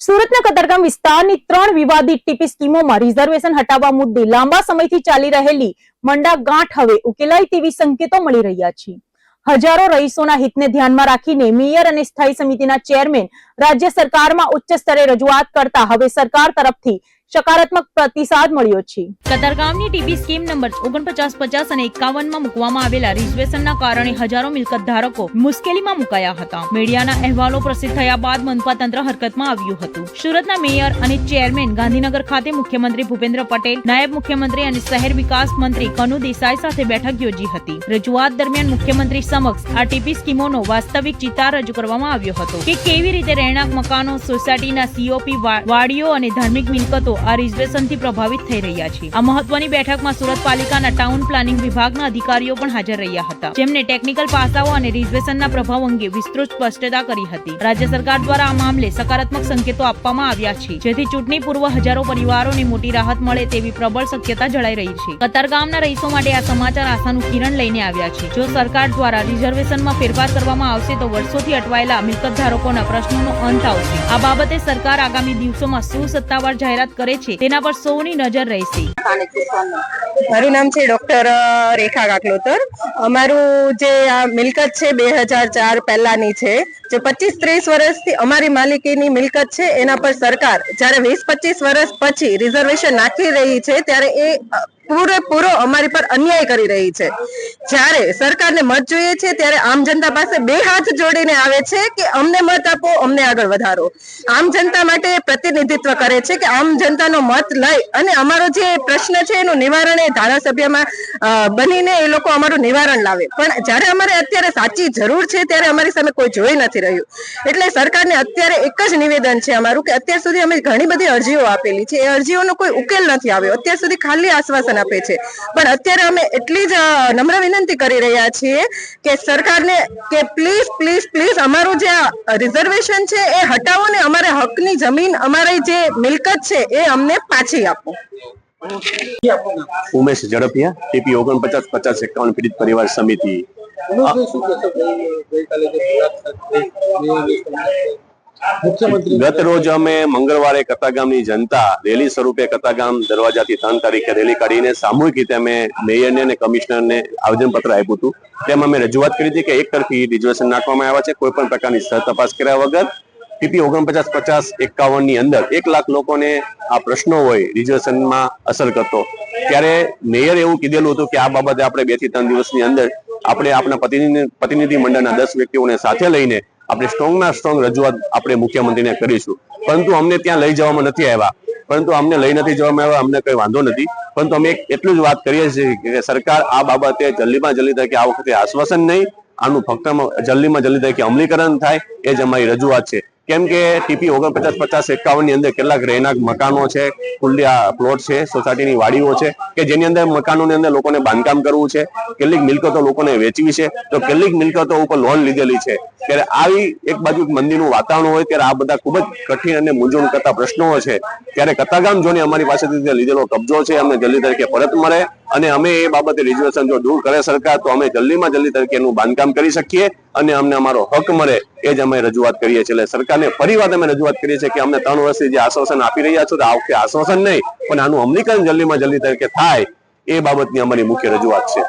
સુરતના કતરગામ વિસ્તારની ત્રણ વિવાદિત ટીપી સ્કીમોમાં રિઝર્વેશન હટાવવા મુદ્દે લાંબા સમયથી ચાલી રહેલી મંડા ગાંઠ હવે ઉકેલાય તેવી સંકેતો મળી રહ્યા છે. હજારો રહીશોના હિતને ધ્યાનમાં રાખીને મેયર અને સ્થાયી સમિતિના ચેરમેન રાજ્ય સરકારમાં ઉચ્ચ સ્તરે રજૂઆત કરતા હવે સરકાર તરફથી સકારાત્મક પ્રતિસાદ મળ્યો છે. કતારગામની ટીબી સ્કીમ નંબર ઓગણપચાસ, પચાસ અને એકાવનમાં મૂકવામાં આવેલા રિઝર્વેશનના કારણે હજારો મિલકત ધારકો મુશ્કેલીમાં મુકાયા હતા. મીડિયાના અહેવાલો પ્રસિદ્ધ થયા બાદ મનપા તંત્ર હરકતમાં આવ્યું હતું. સુરતના મેયર અને ચેરમેન ગાંધીનગર ખાતે મુખ્યમંત્રી ભૂપેન્દ્ર પટેલ, નાયબ મુખ્યમંત્રી અને શહેર વિકાસ મંત્રી કનુ દેસાઈ સાથે બેઠક યોજી હતી. રજૂઆત દરમિયાન મુખ્યમંત્રી સમક્ષ આ ટીપી સ્કીમોનો વાસ્તવિક ચિતાર રજૂ કરવામાં આવ્યો હતો કે કેવી રીતે રહેણાંક મકાનો, સોસાયટીના સીઓપી વાડીઓ અને ધાર્મિક મિલકતો આ રિઝર્વેશનથી પ્રભાવિત થઈ રહ્યા છે. આ મહત્વની બેઠકમાં સુરત પાલિકાના ટાઉન પ્લાનિંગ વિભાગના અધિકારીઓ પણ હાજર રહ્યા હતા. જેમને ટેકનિકલ પાસાઓ અને રિઝર્વેશનના પ્રભાવ અંગે વિસ્તૃત સ્પષ્ટતા કરી હતી. રાજ્ય સરકાર દ્વારા આ મામલે સકારાત્મક સંકેતો આપવામાં આવ્યા છે. જેથી ચૂંટણી પૂર્વ હજારો પરિવારોને મોટી રાહત મળે તેવી પ્રબળ શક્યતા જણાઈ રહી છે. કતારગામના રહીશો માટે આ સમાચાર આશાનું કિરણ લઈને આવ્યા છે. જો સરકાર દ્વારા રિઝર્વેશનમાં ફેરફાર કરવામાં આવશે તો વર્ષોથી અટવાયેલા મિલકત ધારકોના પ્રશ્નોનો અંત આવશે. આ બાબતે સરકાર આગામી દિવસોમાં સુસત્તાવાર સત્તાવાર જાહેરાત કરે છે. તેના પર સૌની નજર રહેશે. મારું નામ છે ડોક્ટર રેખા કાકલોતર અમારું જે આ મિલકત છે બે હજાર ચાર પહેલાની છે, જે પચીસ ત્રીસ વર્ષથી અમારી માલિકીની મિલકત છે, એના પર સરકાર જ્યારે વીસ પચીસ વર્ષ પછી રિઝર્વેશન નાખી રહી છે, ત્યારે એ પૂરેપૂરો અમારી પર અન્યાય કરી રહી છે. જ્યારે સરકારને મત જોઈએ છે, ત્યારે આમ જનતા પાસે બે હાથ જોડીને આવે છે કે અમને મત આપો, અમને આગળ વધારો. આમ જનતા માટે પ્રતિનિધિત્વ કરે છે કે આમ જનતાનો મત લઈ અને અમારો જે પ્રશ્ન છે, એનું નિવારણ એ ધારાસભ્યમાં બનીને એ લોકો અમારું નિવારણ લાવે. પણ જ્યારે અમારે અત્યારે સાચી જરૂર છે, ત્યારે અમારી સામે કોઈ જોઈ નથી રહ્યું. એટલે સરકારને અત્યારે એક જ નિવેદન છે અમારું કે અત્યાર સુધી અમે ઘણી બધી અરજીઓ આપેલી છે. એ અરજીઓનો કોઈ ઉકેલ નથી આવ્યો. અત્યાર સુધી ખાલી આશ્વાસન આપે છે. પણ અત્યારે અમે એટલી જ નમ્ર વિનંતી કરી રહ્યા છીએ કે સરકારને કે પ્લીઝ પ્લીઝ પ્લીઝ અમારું જે રિઝર્વેશન છે એ હટાવો ને અમારે હકની જમીન અમારી જે મિલકત છે એ અમને પાછી આપો. ઉમેશ ઝડપિયા ટીપી ઓગણપચાસ પચાસ એકાવન પીડિત પરિવાર સમિતિ. ગત રોજ અમે મંગળવારે કતાગામની જનતા રેલી સ્વરૂપે કતાગામ દરવાજાથી ત્રણ તારીખે રેલી કાઢીને સામૂહિક રીતે અમે મેયરને અને કમિશનરને આવેદનપત્ર આપ્યું હતું. તેમાં અમે રજૂઆત કરી હતી કે એક તરફી રિઝર્વેશન નાખવામાં આવ્યા છે કોઈ પણ પ્રકારની સહ તપાસ કર્યા વગર પીપી ઓગણપચાસ પચાસ એકાવનની અંદર એક લાખ લોકોને આ પ્રશ્નો હોય રિઝર્વેશનમાં અસર કરતો. ત્યારે મેયર એવું કીધેલું હતું કે આ બાબતે આપણે બેથી ત્રણ દિવસની અંદર આપણે આપણા પ્રતિનિધિ પ્રતિનિધિ મંડળના દસ વ્યક્તિઓને સાથે લઈને આપણે સ્ટ્રોંગના સ્ટ્રોંગ રજૂઆત આપણે મુખ્યમંત્રીને કરીશું. પરંતુ અમને ત્યાં લઈ જવામાં નથી આવ્યા. પરંતુ અમને લઈ નથી જવામાં આવ્યા, અમને કઈ વાંધો નથી. પરંતુ અમે એટલું જ વાત કરીએ છીએ કે સરકાર આ બાબતે જલ્દીમાં જલ્દી તરીકે આ વખતે આશ્વાસન નહીં. આનું ફક્ત જલ્દીમાં જલ્દી તરીકે અમલીકરણ થાય, એ જ અમારી રજૂઆત છે. કેમ કે ટીપી ઓગણપચાસ પચાસ એકાવનની અંદર કેટલાક રહેણાંક મકાનો છે, ખુલ્લી પ્લોટ છે, સોસાયટીની વાડીઓ છે, કે જેની અંદર મકાનોની અંદર લોકોને બાંધકામ કરવું છે, કેટલીક મિલકતો લોકોને વેચવી છે, તો કેટલીક મિલકતો ઉપર લોન લીધેલી છે. ત્યારે આવી એક બાજુ મંદિરનું વાતાવરણ હોય, ત્યારે આ બધા ખૂબ જ કઠિન અને મૂંઝવણ કરતા પ્રશ્નો છે. ત્યારે કતાગામ જોને અમારી પાસેથી લીધેલો કબજો છે, અમને જલ્દી તરીકે પરત મળે. અને અમે એ બાબતે રિઝર્વેશન જો દૂર કરે સરકાર, તો અમે જલ્દીમાં જલ્દી તરીકે એનું બાંધકામ કરી શકીએ અને અમને અમારો હક મળે એ જ અમે રજૂઆત કરીએ છીએ. એટલે સરકારને ફરી વાત અમે રજૂઆત કરીએ છીએ કે અમને ત્રણ વર્ષથી જે આશ્વાસન આપી રહ્યા છો, તો આ વખતે આશ્વાસન નહીં, પણ આનું અમલીકરણ જલ્દીમાં જલ્દી તરીકે થાય એ બાબતની અમારી મુખ્ય રજૂઆત છે.